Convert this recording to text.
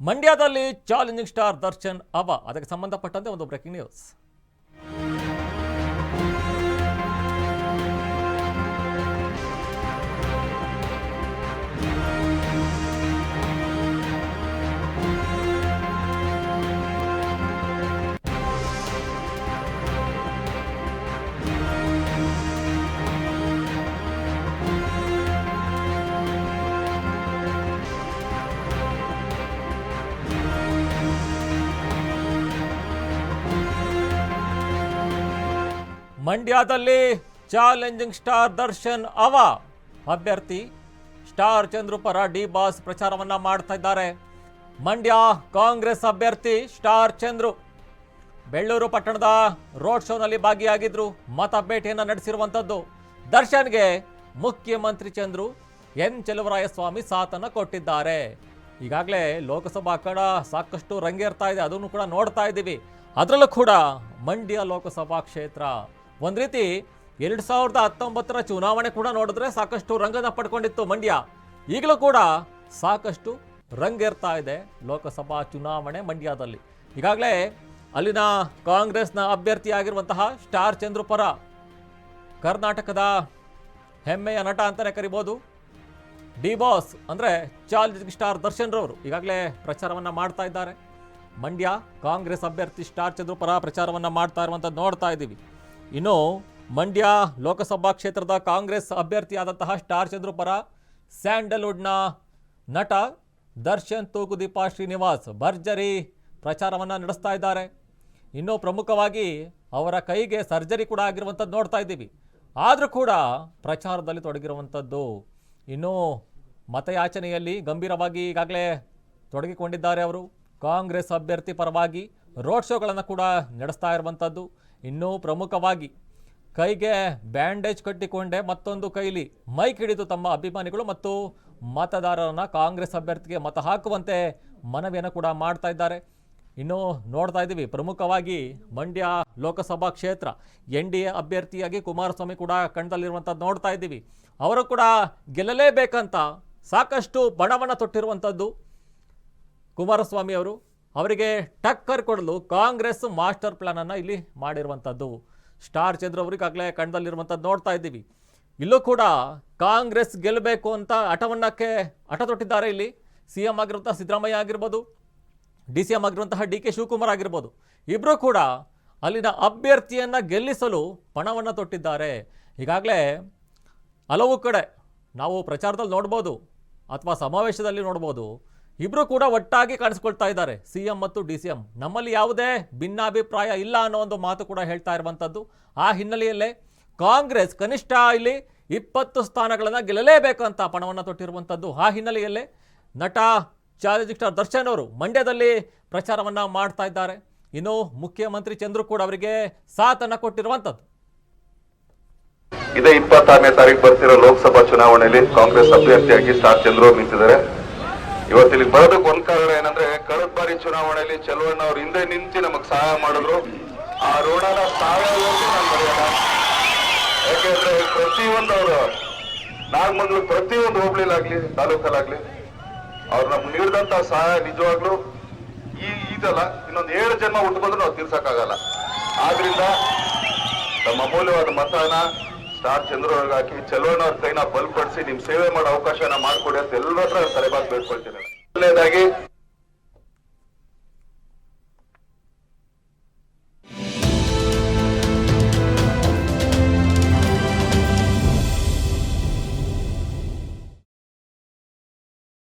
ಮಂಡ್ಯದಲ್ಲಿ challenging star Darshan ಅವ. ಅದಕ್ಕೆ ಸಂಬಂಧಪಟ್ಟಂತೆ ಒಂದು ಬ್ರೇಕಿಂಗ್ ನ್ಯೂಸ್. ಮಂಡ್ಯದಲ್ಲಿ ಚಾಲೆಂಜಿಂಗ್ ಸ್ಟಾರ್ ದರ್ಶನ್ ಅವ. ಅಭ್ಯರ್ಥಿ ಸ್ಟಾರ್ ಚಂದ್ರು ಪರ ಡಿ ಬಾಸ್ ಪ್ರಚಾರವನ್ನ ಮಾಡ್ತಾ ಇದ್ದಾರೆ. ಮಂಡ್ಯ ಕಾಂಗ್ರೆಸ್ ಅಭ್ಯರ್ಥಿ ಸ್ಟಾರ್ ಚಂದ್ರು. ಬೆಳ್ಳೂರು ಪಟ್ಟಣದ ರೋಡ್ ಶೋನಲ್ಲಿ ಭಾಗಿಯಾಗಿದ್ರು. ಮತ ಭೇಟಿಯನ್ನು ನಡೆಸಿರುವಂಥದ್ದು ದರ್ಶನ್ಗೆ ಮುಖ್ಯಮಂತ್ರಿ ಚಂದ್ರು, ಎನ್. ಚೆಲುವರಾಯಸ್ವಾಮಿ ಸಾಥನ್ನು ಕೊಟ್ಟಿದ್ದಾರೆ. ಈಗಾಗಲೇ ಲೋಕಸಭಾ ಕಡ ಸಾಕಷ್ಟು ರಂಗೇರ್ತಾ ಇದೆ. ಅದನ್ನು ಕೂಡ ನೋಡ್ತಾ ಇದ್ದೀವಿ. ಅದರಲ್ಲೂ ಕೂಡ ಮಂಡ್ಯ ಲೋಕಸಭಾ ಕ್ಷೇತ್ರ ಒಂದು ರೀತಿ ಎರಡು ಸಾವಿರದ ಹತ್ತೊಂಬತ್ತರ ಚುನಾವಣೆ ಕೂಡ ನೋಡಿದ್ರೆ ಸಾಕಷ್ಟು ರಂಗನ ಪಡ್ಕೊಂಡಿತ್ತು ಮಂಡ್ಯ. ಈಗಲೂ ಕೂಡ ಸಾಕಷ್ಟು ರಂಗೇರ್ತಾ ಇದೆ ಲೋಕಸಭಾ ಚುನಾವಣೆ ಮಂಡ್ಯದಲ್ಲಿ. ಈಗಾಗಲೇ ಅಲ್ಲಿನ ಕಾಂಗ್ರೆಸ್ನ ಅಭ್ಯರ್ಥಿಯಾಗಿರುವಂತಹ ಸ್ಟಾರ್ ಚಂದ್ರಪರ. ಕರ್ನಾಟಕದ ಹೆಮ್ಮೆಯ ನಟ ಅಂತಲೇ ಕರಿಬೋದು. ಡಿ ಬಾಸ್ ಅಂದರೆ ಚಾಲೆಂಜಿಂಗ್ ಸ್ಟಾರ್ ದರ್ಶನ್ ರವರು ಈಗಾಗಲೇ ಪ್ರಚಾರವನ್ನು ಮಾಡ್ತಾ ಇದ್ದಾರೆ. ಮಂಡ್ಯ ಕಾಂಗ್ರೆಸ್ ಅಭ್ಯರ್ಥಿ ಸ್ಟಾರ್ ಚಂದ್ರಪರ ಪ್ರಚಾರವನ್ನು ಮಾಡ್ತಾ ಇರುವಂಥದ್ದು ನೋಡ್ತಾ ಇದ್ದೀವಿ. ಇನ್ನು ಮಂಡ್ಯ ಲೋಕಸಭಾ ಕ್ಷೇತ್ರದ ಕಾಂಗ್ರೆಸ್ ಅಭ್ಯರ್ಥಿಯಾದಂತಹ ಸ್ಟಾರ್ ಚಂದ್ರು ಪರ ಸ್ಯಾಂಡಲ್ವುಡ್ನ ನಟ ದರ್ಶನ್ ತೂಗುದೀಪ ಶ್ರೀನಿವಾಸ್ ಭರ್ಜರಿ ಪ್ರಚಾರವನ್ನು ನಡೆಸ್ತಾ ಇದ್ದಾರೆ. ಇನ್ನು ಪ್ರಮುಖವಾಗಿ ಅವರ ಕೈಗೆ ಸರ್ಜರಿ ಕೂಡ ಆಗಿರುವಂಥದ್ದು ನೋಡ್ತಾ ಇದ್ದೀವಿ. ಆದರೂ ಕೂಡ ಪ್ರಚಾರದಲ್ಲಿ ತೊಡಗಿರುವಂಥದ್ದು. ಇನ್ನು ಮತಯಾಚನೆಯಲ್ಲಿ ಗಂಭೀರವಾಗಿ ಈಗಾಗಲೇ ತೊಡಗಿಕೊಂಡಿದ್ದಾರೆ ಅವರು. ಕಾಂಗ್ರೆಸ್ ಅಭ್ಯರ್ಥಿ ಪರವಾಗಿ ರೋಡ್ ಶೋಗಳನ್ನು ಕೂಡ ನಡೆಸ್ತಾ ಇರುವಂಥದ್ದು. ಇನ್ನೂ ಪ್ರಮುಖವಾಗಿ ಕೈಗೆ ಬ್ಯಾಂಡೇಜ್ ಕಟ್ಟಿಕೊಂಡೆ ಮತ್ತೊಂದು ಕೈಲಿ ಮೈಕ್ ಹಿಡಿದು ತಮ್ಮ ಅಭಿಮಾನಿಗಳು ಮತ್ತು ಮತದಾರರನ್ನು ಕಾಂಗ್ರೆಸ್ ಅಭ್ಯರ್ಥಿಗೆ ಮತ ಹಾಕುವಂತೆ ಮನವಿಯನ್ನು ಕೂಡ ಮಾಡ್ತಾ ಇದ್ದಾರೆ. ಇನ್ನು ನೋಡ್ತಾ ಇದ್ದೀವಿ, ಪ್ರಮುಖವಾಗಿ ಮಂಡ್ಯ ಲೋಕಸಭಾ ಕ್ಷೇತ್ರ ಎನ್ ಡಿ ಎ ಅಭ್ಯರ್ಥಿಯಾಗಿ ಕುಮಾರಸ್ವಾಮಿ ಕೂಡ ಕಣದಲ್ಲಿರುವಂಥದ್ದು ನೋಡ್ತಾ ಇದ್ದೀವಿ. ಅವರು ಕೂಡ ಗೆಲ್ಲಲೇಬೇಕಂತ ಸಾಕಷ್ಟು ಬಣವನ್ನು ತೊಟ್ಟಿರುವಂಥದ್ದು ಕುಮಾರಸ್ವಾಮಿ ಅವರು. ಅವರಿಗೆ ಟಕ್ಕರ್ ಕೊಡಲು ಕಾಂಗ್ರೆಸ್ ಮಾಸ್ಟರ್ ಪ್ಲಾನ್ ಅನ್ನ ಇಲ್ಲಿ ಮಾಡಿರುವಂಥದ್ದು. ಸ್ಟಾರ್ ಚಂದ್ರ ಅವರಿಗಾಗಲೇ ಕಣದಲ್ಲಿರುವಂಥದ್ದು ನೋಡ್ತಾ ಇದ್ದೀವಿ. ಇಲ್ಲೂ ಕೂಡ ಕಾಂಗ್ರೆಸ್ ಗೆಲ್ಲಬೇಕು ಅಂತ ಹಠವನ್ನಕ್ಕೆ ಹಠ ತೊಟ್ಟಿದ್ದಾರೆ ಇಲ್ಲಿ. ಸಿ ಎಂ ಆಗಿರುವಂಥ ಸಿದ್ದರಾಮಯ್ಯ ಆಗಿರ್ಬೋದು, ಡಿ ಸಿ ಎಂ ಆಗಿರುವಂತಹ ಡಿ ಕೆ ಶಿವಕುಮಾರ್ ಆಗಿರ್ಬೋದು. ಇಬ್ಬರೂ ಕೂಡ ಅಲ್ಲಿನ ಅಭ್ಯರ್ಥಿಯನ್ನು ಗೆಲ್ಲಿಸಲು ಪಣವನ್ನು ತೊಟ್ಟಿದ್ದಾರೆ. ಈಗಾಗಲೇ ಹಲವು ಕಡೆ ನಾವು ಪ್ರಚಾರದಲ್ಲಿ ನೋಡ್ಬೋದು, ಅಥವಾ ಸಮಾವೇಶದಲ್ಲಿ ನೋಡ್ಬೋದು ಇಬ್ಬರು ಕೂಡ ಒಟ್ಟಾಗಿ ಕಾಣಿಸ್ಕೊಳ್ತಾ ಇದ್ದಾರೆ, ಸಿ ಎಂ ಮತ್ತು ಡಿ ಸಿ ಎಂ. ನಮ್ಮಲ್ಲಿ ಯಾವುದೇ ಭಿನ್ನಾಭಿಪ್ರಾಯ ಇಲ್ಲ ಅನ್ನೋ ಒಂದು ಮಾತು ಕೂಡ ಹೇಳ್ತಾ ಇರುವಂಥದ್ದು. ಆ ಹಿನ್ನೆಲೆಯಲ್ಲೇ ಕಾಂಗ್ರೆಸ್ ಕನಿಷ್ಠ ಇಲ್ಲಿ ಇಪ್ಪತ್ತು ಸ್ಥಾನಗಳನ್ನು ಗೆಲ್ಲಲೇಬೇಕು ಅಂತ ಪಣವನ್ನು ತೊಟ್ಟಿರುವಂಥದ್ದು. ಆ ಹಿನ್ನೆಲೆಯಲ್ಲೇ ನಟ ಚಾಲೆಂಜಿಂಗ್ ಸ್ಟಾರ್ ದರ್ಶನ್ ಅವರು ಮಂಡ್ಯದಲ್ಲಿ ಪ್ರಚಾರವನ್ನು ಮಾಡ್ತಾ ಇದ್ದಾರೆ. ಇನ್ನು ಮುಖ್ಯಮಂತ್ರಿ ಚಂದ್ರು ಕೂಡ ಅವರಿಗೆ ಸಾಥನ್ನು ಕೊಟ್ಟಿರುವಂಥದ್ದು. ಇದೇ ಇಪ್ಪತ್ತಾರನೇ ತಾರೀಕು ಬರ್ತಿರೋ ಲೋಕಸಭಾ ಚುನಾವಣೆಯಲ್ಲಿ ಕಾಂಗ್ರೆಸ್ ಅಭ್ಯರ್ಥಿಯಾಗಿ ಸ್ಟಾರ್ ಚಂದ್ರು ಅವ್ರು ನಿಂತಿದ್ದಾರೆ ಇವತ್ತಿಲ್ಲಿ ಬರೋದಕ್ಕೆ ಒಂದ್ ಕಾರಣ ಏನಂದ್ರೆ, ಕಳೆದ ಬಾರಿ ಚುನಾವಣೆಯಲ್ಲಿ ಚಲುವಣ್ಣ ಅವ್ರ ಹಿಂದೆ ನಿಂತು ನಮಗ್ ಸಹಾಯ ಮಾಡಿದ್ರು. ಆ ಋಣನ ಸಾಯೋವರೆಗೂ ನಾನು ಮರೆಯಲ್ಲ ಯಾಕೆಂದ್ರೆ ಪ್ರತಿಯೊಂದು ಅವರು ನಾಗಮಂಗ್ಳು ಪ್ರತಿಯೊಂದು ಹೋಬಳಿಲಾಗ್ಲಿ, ತಾಲೂಕಲ್ಲಾಗ್ಲಿ, ಅವ್ರು ನಮ್ಗೆ ನೀಡಿದಂತ ಸಹಾಯ ನಿಜವಾಗ್ಲು ಈ ಇದಲ್ಲ. ಇನ್ನೊಂದು ಏಳು ಜನ್ಮ ಬಂದ್ರು ನಾವು ತೀರ್ಸಕ್ಕಾಗಲ್ಲ. ಆದ್ರಿಂದ ತಮ್ಮ ಅಮೂಲ್ಯವಾದ ಮತನ ಸ್ಟಾರ್ ಚಂದ್ರ ಹಾಕಿ ಚೆಲುವಣ್ಣ ಅವ್ರ ಕೈನ ಬಲ್ಪಡಿಸಿ ನಿಮ್ ಸೇವೆ ಮಾಡೋ ಅವಕಾಶನ ಮಾಡ್ಕೊಡಿ ಅಂತ ಎಲ್ಲರ ಹತ್ರ ತಲೆಬಾಗ್ ಬೇಡ್ಕೊಳ್ತೀನಿ.